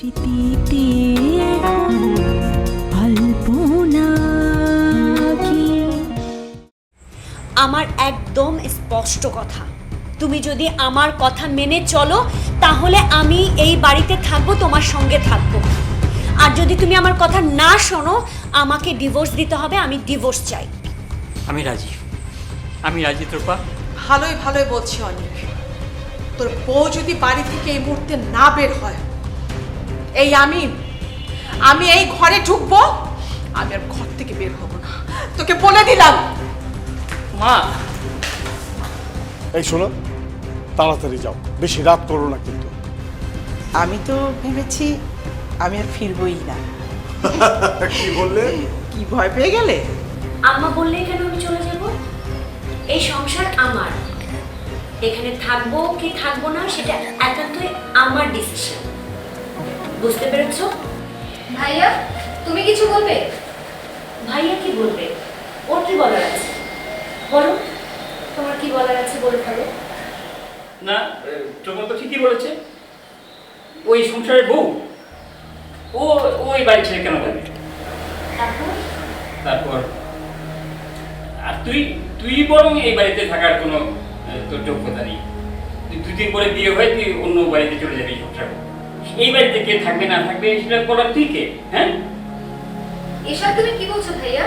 স্মৃতিতে আমার একদম স্পষ্ট কথা। তুমি যদি আমার কথা মেনে চলো তাহলে আমি এই বাড়িতে থাকব তোমার সঙ্গে থাকব। আর যদি তুমি আমার কথা না শোনো আমাকে ডিভোর্স দিতে হবে আমি ডিভোর্স চাই। আমি রাজি। আমি রাজি তোরপা ভালোই ভালোই বলছি অনেক। তোর বউ যদি বাড়ি থেকে এই মুহূর্তে না বের হয় এই আমি আমি এই ঘরে ঢুকবো আমি আর ঘর থেকে বের হব না। তোকে বলে দিলাম। মা। এই শোনো তাড়াতাড়ি যাও বেশি রাত করো না কিন্তু। আমি তো ভেবেছি আমি আর ফিরবই না। কি বললে? কি ভয় পেয়ে গেলে? আম্মা বললে কেন আমি চলে যাব? এই সংসার আমার। এখানে থাকব কি থাকব না সেটা একান্তই আমার ডিসিশন বুঝতে পেরেছ? ভাইয়া তুমি কিছু বলবে? ভাইয়া কি বলবে? ওর কি বলার আছে? বলো তোমার কি বলার আছে বলে ফেলো না তোমার তো ঠিকই বলেছে। ওই সংসারের বউ? ও ওই বাড়ি ছেড়ে কেন যাবে তারপর? আর তুই তুই বরং এই বাড়িতে থাকার কোনো তোর যোগ্যতা নেই। তুই দুদিন পরে বিয়ে হয়ে তুই অন্য বাড়িতে চলে যাবি সংসার করতে। এই বাড়িতে কে থাকবে না থাকবে সেটা বলার তুই কে? হ্যাঁ? এসব তুমি কি বলছো ভাইয়া?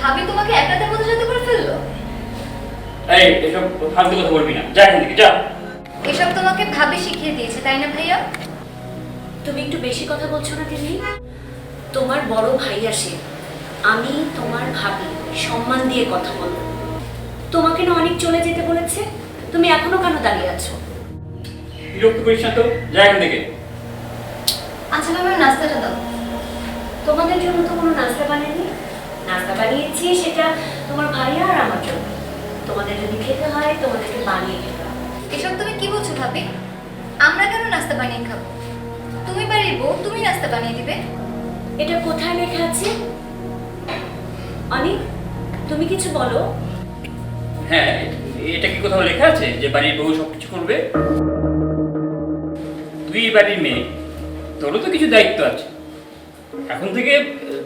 ভাবি তোমাকে এক রাতের মধ্যে সাথে করে ফেলল? এই এসব ফালতু কথা বলবি না। যা এখান থেকে যা। এসব তোমাকে ভাবি শিখিয়ে দিয়েছে তাই না ভাইয়া? তুমি একটু বেশি কথা বলছো না তিনি তোমার বড় ভাই আসে আমি তোমার ভাবি সম্মান দিয়ে কথা বলব। তোমাকে না অনেক চলে যেতে বলেছে তুমি এখনও কেন দাঁড়িয়ে আছো? বিরক্ত করিস না তো? যা এখান থেকে। আচ্ছা ভাবে নাস্তাটা দাও। তোমাদের জন্য তো কোনো নাস্তা বানাইনি নাস্তা বানিয়েছি সেটা তোমার ভাই আর আমার জন্য। তোমাদের যদি খেতে হয় তোমাদেরকে বানিয়ে খেতে হবে। এসব তুমি কি বলছো ভাবি? আমরা কেন নাস্তা বানিয়ে খাব? তুমি বাড়ির বউ তুমি নাস্তা বানিয়ে দিবে। এটা কোথায় লেখা আছে? অনিক তুমি কিছু বলো। হ্যাঁ এটা কি কোথাও লেখা আছে যে বাড়ির বউ সব কিছু করবে? এই বাড়ির মেয়ে। তোরও তো কিছু দায়িত্ব আছে। এখন থেকে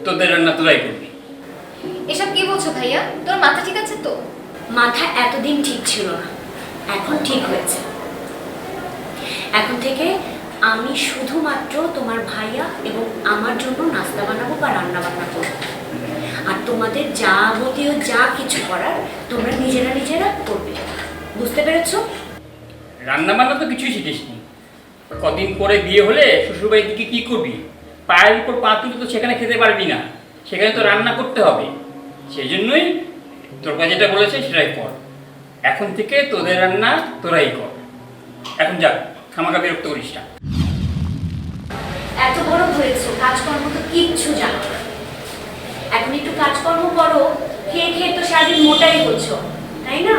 তোদের রান্না তোরাই করবি। এসব কি বলছো ভাইয়া? তোর মাথা ঠিক আছে তো? মাথা এতদিন ঠিক ছিল না। এখন ঠিক হয়েছে। এখন থেকে আমি শুধুমাত্র তোমার ভাইয়া এবং আমার জন্য নাস্তা বানাবো বা রান্না বান্না করব আর তোমাদের যাবতীয় যা কিছু করার তোমরা নিজেরা নিজেরা করবে। বুঝতে পেরেছ? রান্না বান্না তো কিছুই শিখিসনি কদিন পরে বিয়ে হলে শ্বশুরবাড়ি থেকে কি করবি? পায়ের উপর পা তুলে তো সেখানে খেতে পারবি না। সেখানে তো রান্না করতে হবে। সেই জন্যই তোর কাছে যেটা বলেছে সেটাই কর। এখন থেকে তোদের রান্না তোরাই কর। এখন যা খামাকা বিরক্ত করিস না। এত বড় হয়েছো, কাজকর্ম তো কিচ্ছু জানো এখন একটু কাজকর্ম করো, খেয়ে খেয়ে তো সারাদিন মোটাই হচ্ছো, তাই না?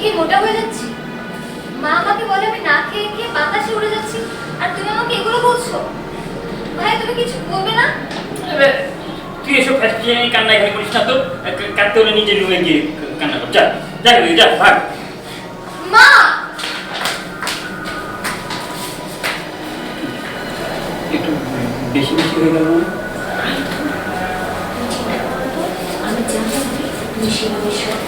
খেয়ে মোটা হয়ে যাচ্ছি? মা আমাকে বলে আমি না খেয়ে খেয়ে বাতাসে উড়ে যাচ্ছি আর তুমি আমাকে এগুলো বলছো? ভাই তুমি কিছু বলবে না? তুই এসব নিয়ে কান্না এখানে করিস না তো? কাঁদতে হলে নিজের রুমে গিয়ে কান্না কর। যা যা যা ভাগ। মা! একটু বেশি বেশি হয়ে গেল না? আমি জানি তুমি সেভাবে। সব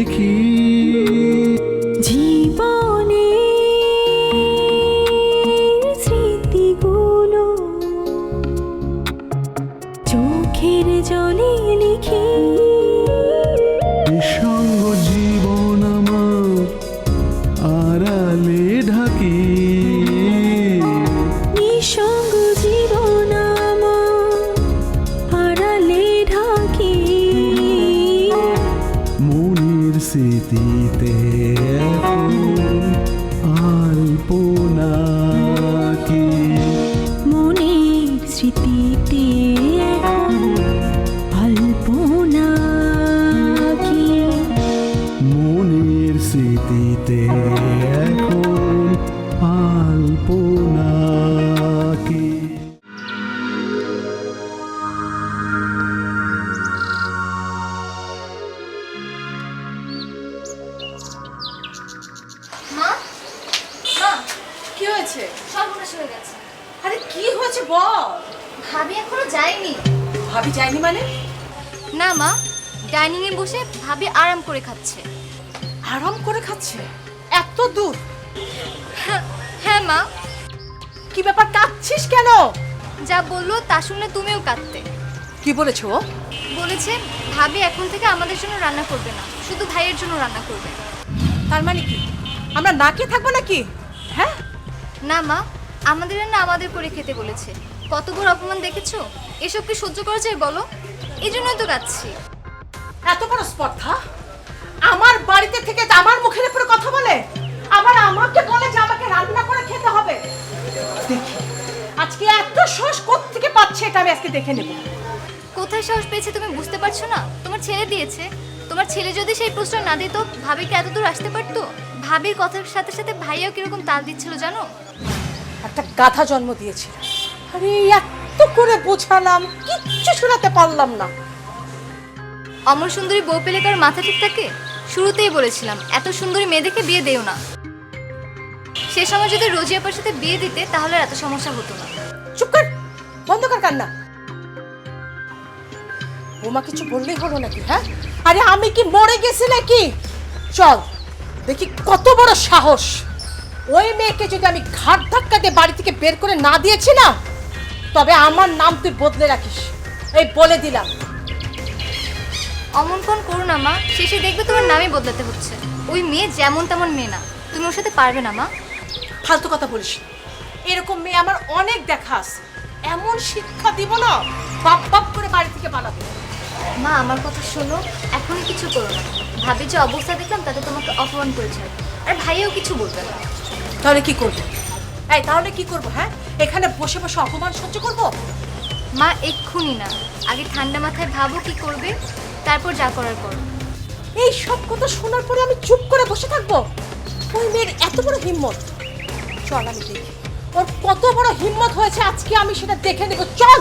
চোখের কি ব্যাপার কাঁদছিস কেন? যা বলল তা শুনলে তুমিও কাঁদতে। কি বলেছ বলেছে ভাবি এখন থেকে আমাদের জন্য রান্না করবে না শুধু ভাইয়ের জন্য রান্না করবে। তার মানে কি? আমরা না খেয়ে থাকব নাকি? হ্যাঁ? না মা আমাদের রান্না আমাদের করে খেতে বলেছে। কত বড় অপমান দেখেছ? এসব কি সহ্য করা যায় বলো? এই জন্যই তো কাচ্ছি এত বড় স্পর্ধা? আমার বাড়িতে থেকে আমার মুখের উপরে কথা বলে আবার আমাকে বলে যে আমাকে রান্না করে খেতে হবে। দেখি আজকে এত সাহস থেকে পাচ্ছে এটা আমি আজকে দেখে নেব। কোথায় সাহস পেয়েছে তুমি বুঝতে পারছ না? তোমার ছেলে দিয়েছে। তোমার ছেলে যদি সেই প্রশ্রয় না দিত ভাবি কি এত দূর আসতে পারতো? ভাবির কথার সাথে সাথে ভাইয়াও কীরকম তাল দিচ্ছিল জানো? একটা গাধা জন্ম দিয়েছিল। আরে এত করে বোঝালাম কিচ্ছু শোনাতে পারলাম না। অমর সুন্দরী বউ পেলে কার মাথা ঠিক থাকে? শুরুতেই বলেছিলাম এত সুন্দরী মেয়ে দেখে বিয়ে দেও না। সে সময় যদি রোজিয়াপার সাথে বিয়ে দিতে তাহলে এত সমস্যা হতো না। চুপ কর! বন্ধ কর কান্না। বোমা কিছু বললেই হলো নাকি হ্যাঁ? আরে আমি কি মরে গেছি নাকি? চল দেখি কত বড় সাহস। ওই মেয়েকে যদি আমি ঘাট ধাক্কা দিয়ে বাড়ি থেকে বের করে না দিয়েছি না তবে আমার নাম তুই বদলে রাখিস। এই বলে দিলাম। অমন কোন করো না মা শেষে দেখবে তোমার নামই বদলাতে হচ্ছে। ওই মেয়ে যেমন তেমন মেয়ে না। তুমি ওর সাথে পারবে না মা। ফালতু কথা বলিস না। এরকম মেয়ে আমার অনেক দেখা আছে। এমন শিক্ষা দিব না বাপ বাপ করে বাড়ি থেকে পালাবে। মা আমার কথা শোনো এখনই কিছু করো না। ভাবি যে অবস্থা দেখলাম তাতে তোমাকে অপমান করেছে। আর ভাইয়াও কিছু বলবে না। তাহলে কি করব? এই তাহলে কি করব হ্যাঁ? এখানে বসে বসে অপমান সহ্য করব? মা এক্ষুনি না। আগে ঠান্ডা মাথায় ভাবো কি করবে তারপর যা করার করো। এই সব কথা শোনার পরে আমি চুপ করে বসে থাকব? ওই মেয়ের এত বড় হিম্মত? চল আমি দেখি। ওর কত বড় হিম্মত হয়েছে আজকে আমি সেটা দেখে নেব। চল!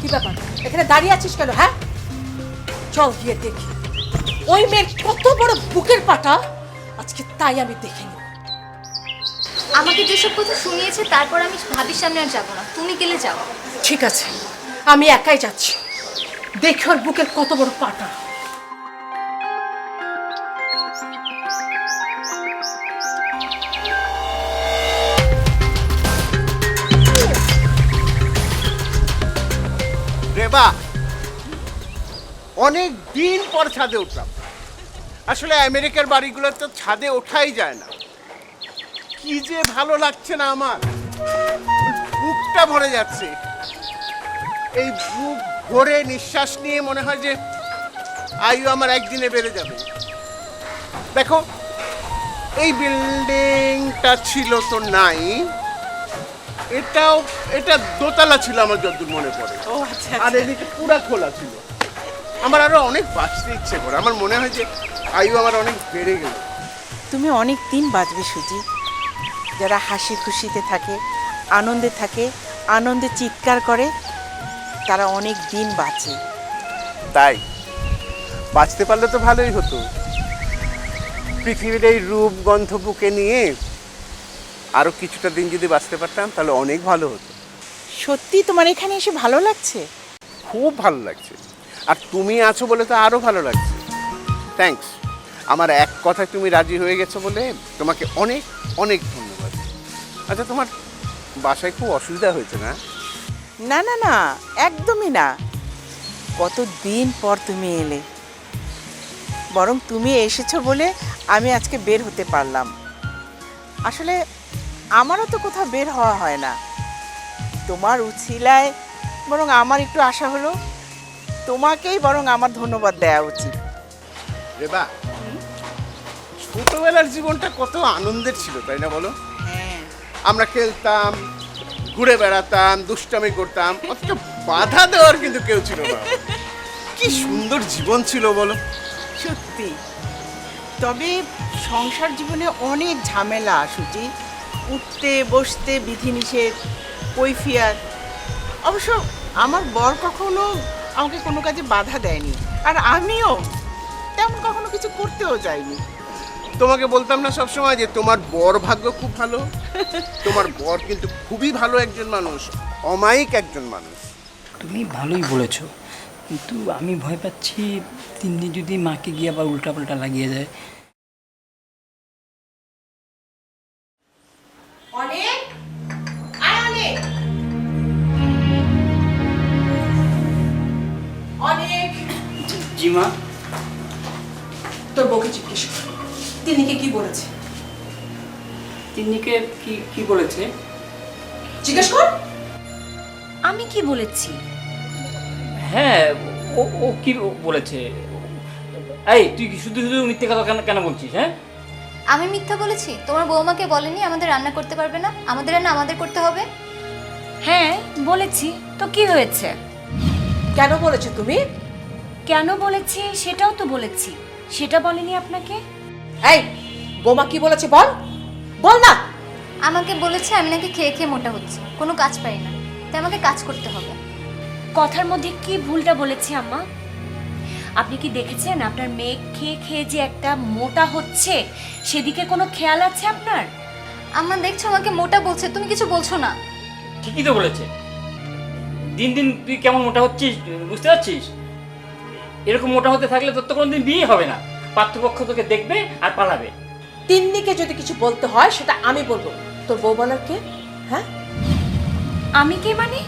কি ব্যাপার? এখানে দাঁড়িয়ে আছিস কেন হ্যাঁ? চল গিয়ে দেখি। ওই মেয়ের কত বড় বুকের পাটা আজকে তাই আমি দেখে নেব। আমাকে যেসব কথা শুনিয়েছে তারপর আমি ভাবির সামনে আর যাব না। তুমি গেলে যাও। ঠিক আছে আমি একাই যাচ্ছি। দেখি ওর বুকের কত বড় পাটা। অনেক দিন পর ছাদে উঠলাম। আসলে আমেরিকার বাড়িগুলো তো ছাদে ওঠাই যায় না। কি যে ভালো লাগছে না আমার। বুকটা ভরে যাচ্ছে। এই বুক ভরে নিঃশ্বাস নিয়ে মনে হয় যে আয়ু আমার একদিনে বেড়ে যাবে। দেখো এই বিল্ডিংটা ছিল তো নাই। এটাও এটা দোতলা ছিল আমার যতদূর মনে পড়ে। আর এদিকে পুরা খোলা ছিল। আমার আরও অনেক বাঁচতে ইচ্ছে করে। আমার মনে হয় যে আয়ু আমার অনেক বেড়ে গেল। তুমি অনেক দিন বাঁচবে সুজি। যারা হাসি খুশিতে থাকে আনন্দে থাকে আনন্দে চিৎকার করে তারা অনেক দিন বাঁচে। তাই? বাঁচতে পারলে তো ভালোই হতো। পৃথিবীর এই রূপ গন্ধ বুকে নিয়ে আরও কিছুটা দিন যদি বাঁচতে পারতাম তাহলে অনেক ভালো হতো। সত্যি তোমার এখানে এসে ভালো লাগছে? খুব ভালো লাগছে। আর তুমি আছো বলে তো আরও ভালো লাগছে। থ্যাঙ্কস আমার এক কথায় তুমি রাজি হয়ে গেছো বলে তোমাকে অনেক অনেক ধন্যবাদ। আচ্ছা তোমার বাসায় খুব অসুবিধা হয়েছে না? না না না, একদমই না। কত দিন পর তুমি এলে। বরং তুমি এসেছ বলে আমি আজকে বের হতে পারলাম। আসলে আমারও তো কোথাও বের হওয়া হয় না। তোমার উছিলায় বরং আমার একটু আশা হলো। তোমাকেই বরং আমার ধন্যবাদ দেওয়া উচিত। রেবা ছোটবেলার জীবনটা কত আনন্দের ছিল তাই না বলো? হ্যাঁ। আমরা খেলতাম ঘুরে বেড়াতাম দুষ্টামি করতাম অথচ বাধা দেওয়ার কিন্তু কেউ ছিল না। কি সুন্দর জীবন ছিল বলো। সত্যি। তবে সংসার জীবনে অনেক ঝামেলা সুচি। উঠতে বসতে বিধিনিষেধ কৈফিয়াত। অবশ্য আমার বর কখনো আমাকে কোনো কাজে বাধা দেয়নি। আর আমিও তেমন কখনো কিছু করতেও যাইনি। তোমাকে বলতাম না সব সময় যে তোমার বর ভাগ্য খুব ভালো। তোমার বর কিন্তু খুবই ভালো একজন মানুষ অমায়িক একজন মানুষ। তুমি ভালোই বলেছ কিন্তু আমি ভয় পাচ্ছি তিনি যদি মাকে গিয়ে আবার উল্টা পাল্টা লাগিয়ে যায় অনেক। জি মা তোর বউকে জিজ্ঞেস কর। তিনিকে কি বলেছে? তিন্নিকে কি কি বলেছে? জিজ্ঞেস কর। আমি কি বলেছি? হ্যাঁ ও ও কি বলেছে? এই তুই কি শুধু শুধু মিথ্যে কথা কেন কেন বলছিস হ্যাঁ? আমি মিথ্যা বলেছি? তোমার বৌমাকে বলেনি আমাদের রান্না করতে পারবে না? আমাদের রান্না আমাদের করতে হবে? হ্যাঁ বলেছি। তো কি হয়েছে? কেন বলেছ তুমি? কেন বলেছি সেটাও তো বলেছি। সেটা বলেনি আপনাকে? এই বোমা কি বলেছে বল? বল না! আমাকে বলেছে আমি নাকি খেয়ে খেয়ে মোটা হচ্ছে। কোনো কাজ পাই না। তাই আমাকে কাজ করতে হবে। কথার মধ্যে কি ভুলটা বলেছি আম্মা? আপনি কি দেখেছেন আপনার মেয়ে খেয়ে খেয়ে যে একটা মোটা হচ্ছে? সেদিকে কোনো খেয়াল আছে আপনার? আমার দেখছ আমাকে মোটা বলছে। তুমি কিছু বলছো না। ঠিকই তো বলেছে। দিন দিন তুই কেমন মোটা হচ্ছিস বুঝতে পারছিস? এরকম মোটা হতে থাকলে তোর তো কোনোদিন বিয়ে হবে না। পাত্রপক্ষ তোকে দেখবে আর পালাবে। তিন্নিকে যদি কিছু বলতে হয় সেটা আমি বলব। তোর বউ বলার কে? হ্যাঁ? আমি কে মানে?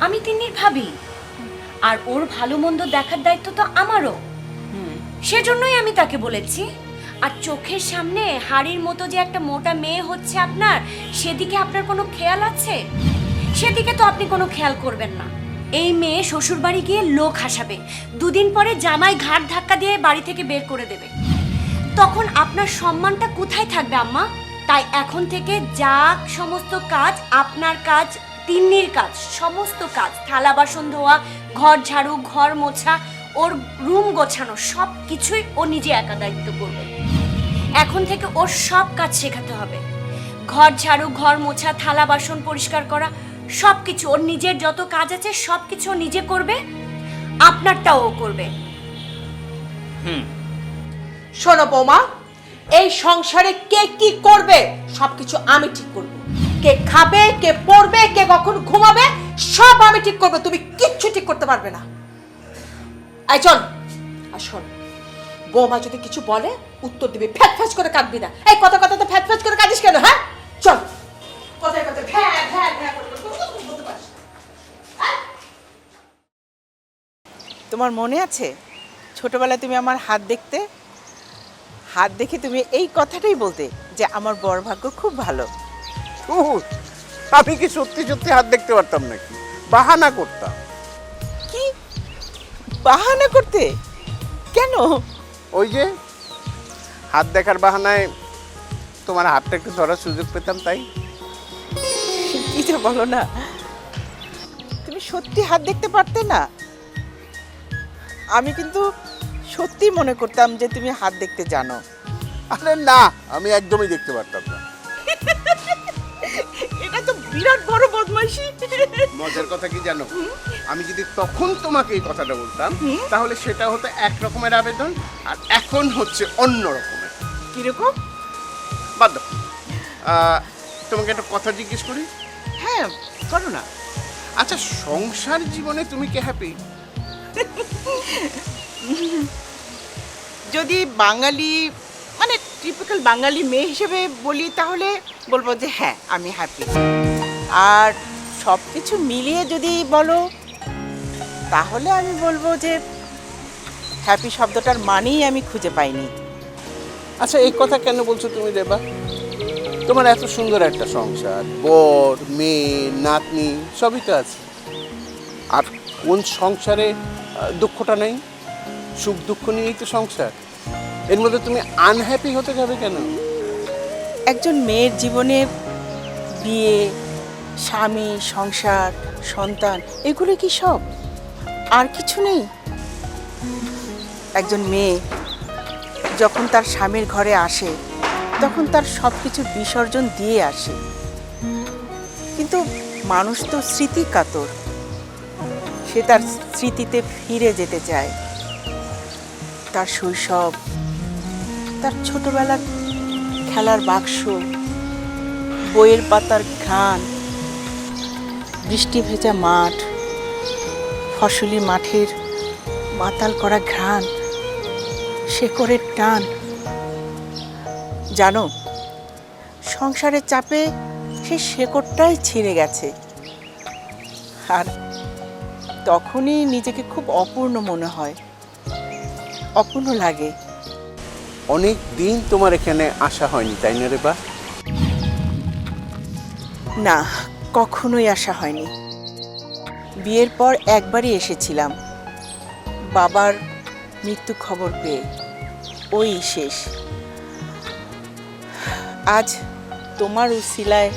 আমি তিন্নির ভাবি। আর ওর ভালো মন্দ দেখার দায়িত্ব তো আমারও। সেজন্যই আমি তাকে বলেছি। আর চোখের সামনে হাড়ির মতো যে একটা মোটা মেয়ে হচ্ছে আপনার সেদিকে আপনার কোনো খেয়াল আছে? সেদিকে তো আপনি কোনো খেয়াল করবেন না। এই মেয়ে শ্বশুর বাড়ি গিয়ে লোক হাসাবে। দুদিন পরে জামাই ঘাট ধাক্কা দিয়ে বাড়ি থেকে বের করে দেবে। তখন আপনার সম্মানটা কোথায় থাকবে, আম্মা? তাই এখন থেকে যা সমস্ত কাজ, আপনার কাজ, তিন্নির কাজ, সমস্ত কাজ, থালা বাসন ধোয়া, ঘর ঝাড়ু, ঘর মোছা, ওর রুম গোছানো, সব কিছুই ও নিজে একা দায়িত্ব করবে। এখন থেকে ওর সব কাজ শেখাতে হবে। ঘর ঝাড়ু, ঘর মোছা, থালা বাসন পরিষ্কার করা সব কিছু ওর নিজের যত কাজ আছে সব কিছু নিজে করবে আপনারটাও ও করবে। হুম। শোনো বৌমা এই সংসারে কে কি করবে সবকিছু আমি ঠিক করব। কে খাবে কে পড়বে কে কখন ঘুমাবে সব আমি ঠিক করব তুমি কিচ্ছু ঠিক করতে পারবে না। আই চল আর শোন বৌমা যদি কিছু বলে উত্তর দিবি ফ্যাট ফ্যাচ করে কাঁদবি না। এই কথা তোমার মনে আছে? ছোটবেলায় তুমি আমার হাত দেখতে হাত দেখে তুমি এই কথাটাই বলতে যে আমার বর ভাগ্য খুব ভালো। ধুর, আমি কি সত্যি সত্যি হাত দেখতে পারতাম নাকি? বাহানা করতাম। কি? বাহানা করতে? কেন? ওই যে হাত দেখার বাহানায় তোমার হাতটা একটু ধরার সুযোগ পেতাম তাই। কি যে বলো না। তুমি সত্যি হাত দেখতে পারতে না? আমি কিন্তু সত্যি মনে করতাম যে তুমি হাত দেখতে জানো। আরে না আমি একদমই দেখতে পারতাম না। এটা তো বিরাট বড় বদমাইশি। মজার কথা কি জানো? আমি যদি তখন তোমাকে এই কথাটা বলতাম তাহলে সেটা হতো এক রকমের আবেদন আর এখন হচ্ছে অন্য রকমের। কীরকম? বাদ দাও। আহ, তোমাকে একটা কথা জিজ্ঞেস করি? হ্যাঁ করো না। আচ্ছা সংসার জীবনে তুমি কি হ্যাপি যদি বাঙালি মানে টিপিক্যাল বাঙালি মেয়ে হিসেবে বলি, তাহলে বলব যে হ্যাঁ আমি হ্যাপি আর সব কিছু মিলিয়ে যদি বলো, তাহলে আমি বলব যে হ্যাপি শব্দটার মানেই আমি খুঁজে পাইনি। আচ্ছা এই কথা কেন বলছো তুমি রেবা তোমার এত সুন্দর একটা সংসার, বর, মেয়ে, নাতনি, সবই তো আছে। আর কোন সংসারে দুঃখটা নেই, সুখ দুঃখ নিয়েই তো সংসার। এর মধ্যে তুমি আনহ্যাপি হতে যাবে কেন? একজন মেয়ের জীবনে বিয়ে, স্বামী, সংসার, সন্তান, এগুলো কি সব? আর কিছু নেই? একজন মেয়ে যখন তার স্বামীর ঘরে আসে, তখন তার সব কিছু বিসর্জন দিয়ে আসে। কিন্তু মানুষ তো স্মৃতি কাতর সে তার স্মৃতিতে ফিরে যেতে চায়। তার শৈশব, তার ছোটবেলার খেলার বাক্স, বইয়ের পাতার ঘ্রাণ বৃষ্টি ভেজা মাঠ, ফসলি মাঠের মাতাল করা ঘ্রাণ, শেকড়ের টান। জানো, সংসারের চাপে সেই শেকড়টাই ছিঁড়ে গেছে। আর তখনই নিজেকে খুব অপূর্ণ মনে হয়। অপূর্ণ লাগে। অনেক দিন তোমার এখানে আসা হয়নি তাই না রে বা? না কখনোই আসা হয়নি। বিয়ের পর একবারই এসেছিলাম। বাবার মৃত্যু খবর পেয়ে। ওই শেষ। আজ তোমার উসিলায়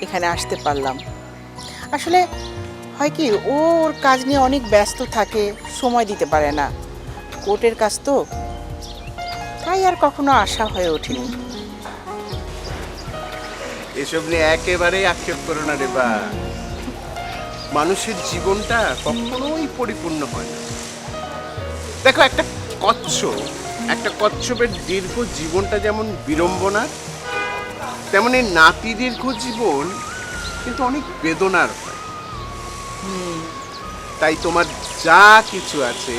এখানে আসতে পারলাম। আসলে হয় কি ওর কাজ নিয়ে অনেক ব্যস্ত থাকে, সময় দিতে পারে না। কোর্টের কাজ তো, তাই আর কখনো আশা হয়ে ওঠেনি। এসব নিয়ে একেবারেই আক্ষেপ করো না রে বা। মানুষের জীবনটা কখনোই পরিপূর্ণ হয় না। দেখো, একটা কচ্ছপ, একটা কচ্ছপের দীর্ঘ জীবনটা যেমন বিড়ম্বনার, তেমনি নাতি দীর্ঘ জীবন কিন্তু অনেক বেদনার হয়। তাই তোমার যা কিছু আছে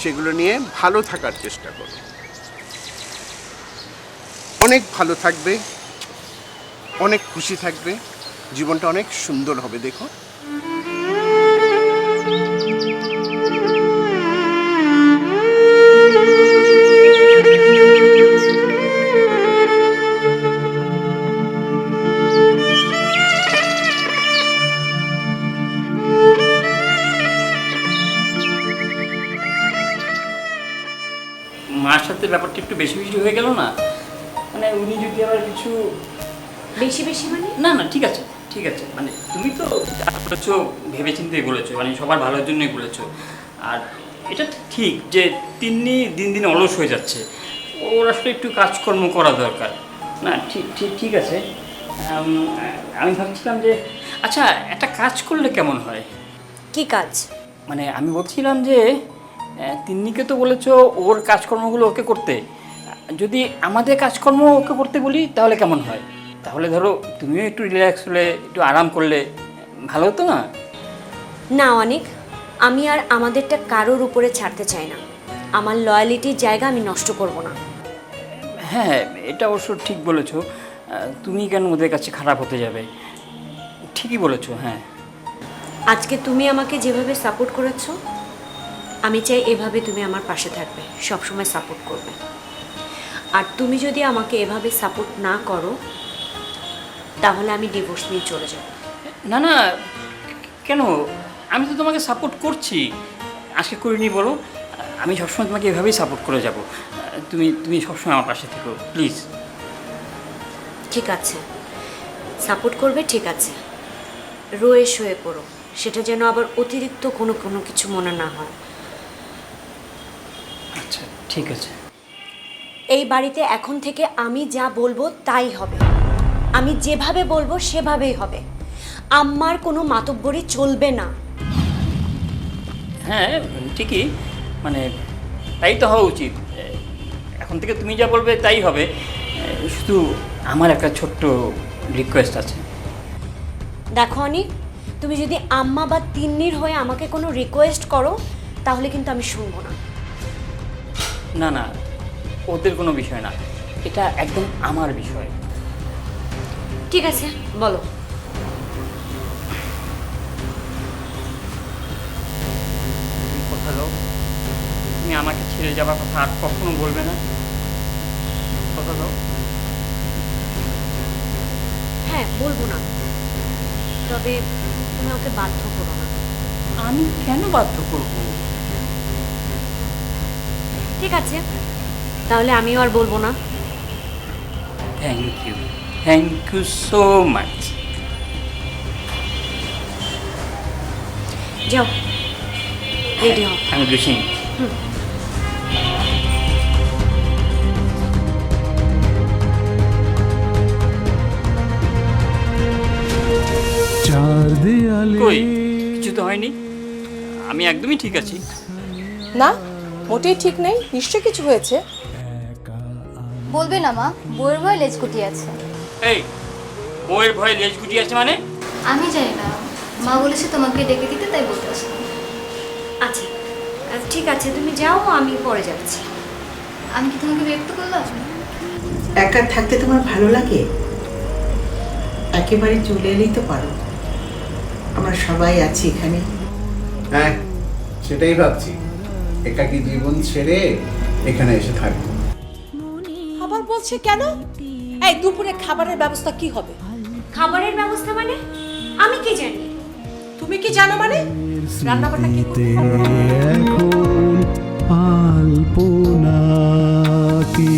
সেগুলো নিয়ে ভালো থাকার চেষ্টা করো। অনেক ভালো থাকবে, অনেক খুশি থাকবে, জীবনটা অনেক সুন্দর হবে, দেখো। মার ব্যাপারটা একটু বেশি বেশি হয়ে গেল না? মানে উনি যদি আবার কিছু বেশি বেশি মানে? না না ঠিক আছে ঠিক আছে। মানে তুমি তো বলেছ ভেবে চিন্তে বলেছ মানে সবার ভালোর জন্যই বলেছ আর এটা ঠিক যে তিন্নি দিন দিন অলস হয়ে যাচ্ছে। ওর আসলে একটু কাজকর্ম করা দরকার। না ঠিক ঠিক ঠিক আছে। আমি ভাবছিলাম যে আচ্ছা একটা কাজ করলে কেমন হয়? কি কাজ? মানে আমি বলছিলাম যে তিন্নিকে তো বলেছ ওর কাজকর্মগুলো ওকে করতে। যদি আমাদের কাজকর্ম ওকে করতে বলি তাহলে কেমন হয়? তাহলে ধরো তুমিও একটু রিল্যাক্স হলে একটু আরাম করলে ভালো হতো না? না অনেক আমি আর আমাদেরটা কারোর উপরে ছাড়তে চাই না। আমার লয়ালিটির জায়গা আমি নষ্ট করব না। হ্যাঁ এটা অবশ্য ঠিক বলেছ। তুমি কেন ওদের কাছে খারাপ হতে যাবে? ঠিকই বলেছ হ্যাঁ। আজকে তুমি আমাকে যেভাবে সাপোর্ট করেছ আমি চাই এভাবে তুমি আমার পাশে থাকবে সবসময় সাপোর্ট করবে। আর তুমি যদি আমাকে এভাবে সাপোর্ট না করো তাহলে আমি ডিভোর্স নিয়ে চলে যাব। না না কেন? আমি তো তোমাকে সাপোর্ট করছি। আজকে করিনি বলো আমি সবসময় তোমাকে এভাবেই সাপোর্ট করে যাব। তুমি তুমি সবসময় আমার পাশে থেকো প্লিজ ঠিক আছে। সাপোর্ট করবে ঠিক আছে। রয়ে শয়ে পড়ো। সেটা যেন আবার অতিরিক্ত কোনো কোনো কিছু মনে না হয়। আচ্ছা ঠিক আছে। এই বাড়িতে এখন থেকে আমি যা বলব তাই হবে। আমি যেভাবে বলব সেভাবেই হবে। আমার কোনো মাতব্বরি চলবে না। হ্যাঁ ঠিকই। মানে তাই তো হওয়া উচিত। এখন থেকে তুমি যা বলবে তাই হবে। শুধু আমার একটা ছোট্ট রিকোয়েস্ট আছে। দেখো অনিক তুমি যদি আম্মা বা তিন্নির হয়ে আমাকে কোনো রিকোয়েস্ট করো তাহলে কিন্তু আমি শুনব না। না না ওদের কোনো বিষয় না। এটা একদম আমার বিষয়। ঠিক আছে বলো। তুমি কথা দাও। তুমি আমাকে ছেড়ে যাওয়ার কথা আর কখনো বলবে না। কথা দাও। হ্যাঁ বলব না। তবে তুমি ওকে বাধ্য করো না। আমি কেন বাধ্য করব? ঠিক আছে। তাহলে আমিও আর বলব না। Thank you thank you so much যাও। রেডি হও। আমি গুছিয়ে চার দেয়ালে কই? কিছু তো হয়নি। আমি একদমই ঠিক আছি। না? মোটেই ঠিক নেই নিশ্চয় কিছু হয়েছে। বলবে না মা বইয়ের ভয় লেজ গুটিয়ে আছে। এই বউয়ের ভয় লেজ গুটি আছে মানে? আমি জানি না মা বলেছে তোমাকে ডেকে দিতে তাই বলতে আসলাম। আচ্ছা ঠিক আছে তুমি যাও আমি পরে যাচ্ছি। আমি কি তোমাকে বিরক্ত করলাম? একা থাকতে তোমার ভালো লাগে? একেবারে চলে এলেই তো পারো। আমরা সবাই আছি এখানে। হ্যাঁ সেটাই ভাবছি। একাকী জীবন ছেড়ে এখানে এসে থাকব। আবার বলছে কেন? এই দুপুরে খাবারের ব্যবস্থা কি হবে? খাবারের ব্যবস্থা মানে? আমি কি জানি? তুমি কি জানো মানে? রান্না কি করতে আলপনা কি?